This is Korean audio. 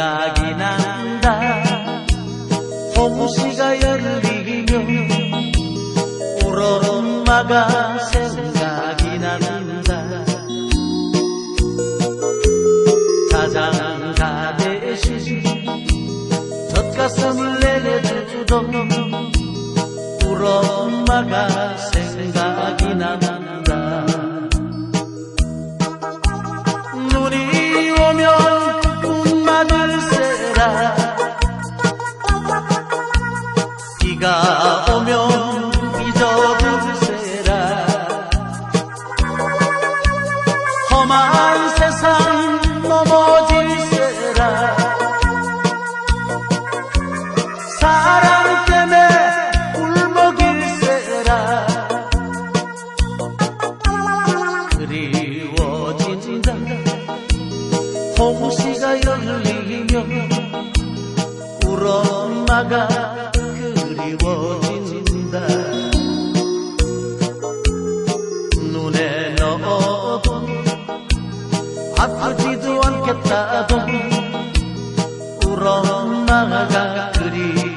생각이 난다. 홍시가 열리면 우러엄마가 생각이 난다. 자장가 대신 젖가슴을 내려주던 우러엄마가 생각이 난다 맞을세라 비가 오면 잊어줄세라. 험한 세상 넘어질세라. 사랑 때문에 울먹일세라. 그리워진다 홍시가 열리면 울 엄마가 그리워진다. 눈에 넣어도 아프지도 않겠다도 울 엄마가 그리워진다